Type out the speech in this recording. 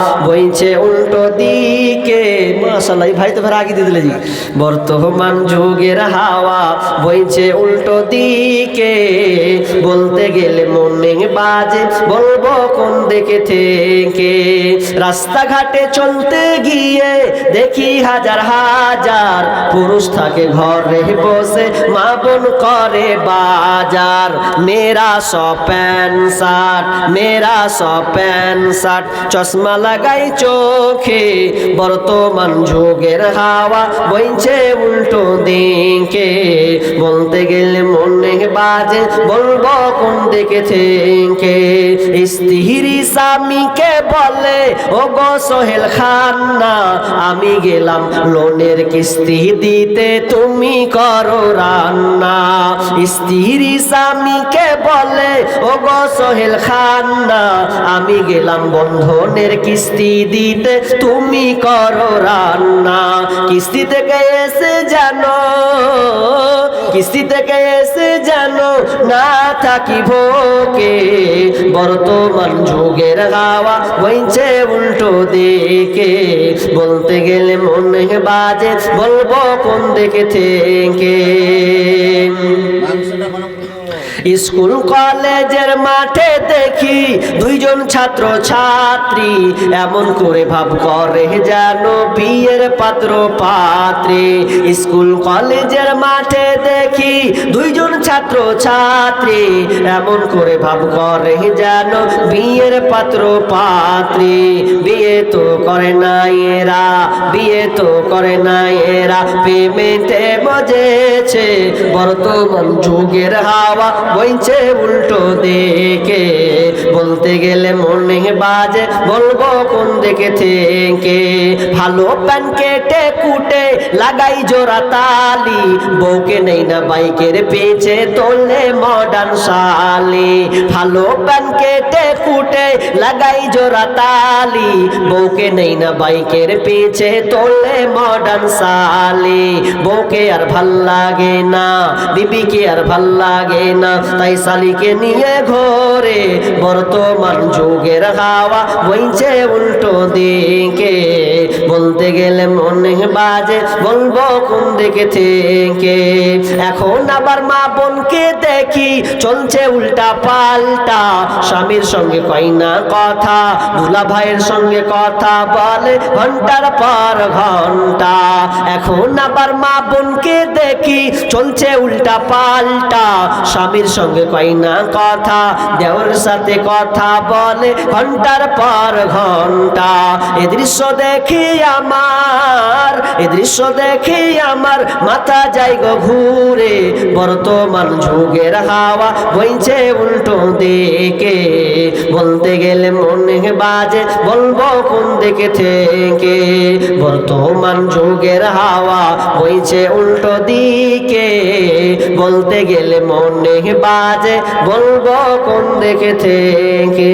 বইছে উল্টো দিকে। মাশাল্লাহ ভাই তো আগে দিয়ে দিলে বর্তমান যুগের হাওয়া বইছে উল্টো দিকে। বলতে গেলে বাজে, বলব কোন দিকে থেকে। রাস্তাঘাটে চলতে গিয়ে দেখি হাজার হাজার পুরুষ থাকে ঘরে বসে, মা বোন করে বাজার। মেরা সব প্যান্ট শার্ট মেরা সব প্যান্ট শার্ট, চশমা লাগাই চোখে। বর্তমান যুগের হাওয়া বইছে উল্টো দিকে। বলতে গেলে মনে বাজে, বলব কোন দিকে থেকে। স্ত্রী স্বামীকে বলে ও গো সোহেল খান্না, আমি গেলাম লোনের কিস্তি দিতে, তুমি করো রান্না। স্ত্রী স্বামীকে বলে ও গো সোহেল খান্না, আমি গেলাম বন্ধনের কিস্তি দিতে, তুমি করো রান্না। কিস্তি থেকে এসে জানো, কিস্তি থেকে এসে জানো, না থাকি ভোকে বর্তমান যুগের হাওয়া বইছে উল্টো দিকে। বলতে গেলে মনে বাজে, বলব কোন দেখে থেকে? স্কুল কলেজের মাঠে দেখি দুইজন ছাত্র ছাত্রী এমন করে ভাব করে যেন বিয়ের পাত্র পাত্রী। স্কুল কলেজের মাঠে দেখি দুইজন ছাত্র ছাত্রী এমন করে ভাব করে যেন বিয়ের পাত্র পাত্রী। বিয়ে তো করে না এরা, বিয়ে তো করে না এরা পেমেন্টে মজেছে বর্তমান যুগের হাওয়া বইছে উল্টো দেখে বলতে গেলে মনে বাজে, বলব কোন দিকে থেকে ভালো প্যান কেটে কুটে লাগাই জোড়া তালি, বউকে নেই না বাইকের পেছে তোলে মডার্ন শালি। ভালো প্যান কেটে কুটে লাগাই জোড়া তালি, বউকে নেই না বাইকের পেছে তোলে মডার্ন শালি। বউকে আর ভালো লাগে না বিবিকে আর ভালো লাগে না। তাই শালিকে নিয়ে ঘরে বর্তমান যুগের হাওয়া বইছে উল্টো দিকে। বলতে গেলে মনে বাজে, বলব কোন দিকে থেকে? আবার মা বোনকে দেখি, চলছে উল্টা পাল্টা। স্বামীর সঙ্গে কয় না কথা, দুলা ভাইয়ের সঙ্গে কথা বলে ঘণ্টার পর ঘণ্টা। এখন আবার মা বোনকে দেখি, চলছে উল্টা পাল্টা। স্বামীর সঙ্গে কয় না কথা, দেওর সাথে কথা বলে ঘণ্টার পর ঘণ্টা। এ দৃশ্য দেখি আমার এ দৃশ্য দেখে আমার মাথা যাই গো ঘুরে। বর্তমান যুগের হাওয়া বইছে উল্টো দিকে। বলতে গেলে মনে বাজে, বলব কোন দিকে থেকে। বর্তমান যুগের হাওয়া বইছে উল্টো দিকে। বলতে গেলে মনে বাজে, বলব কোন দিকে থেকে।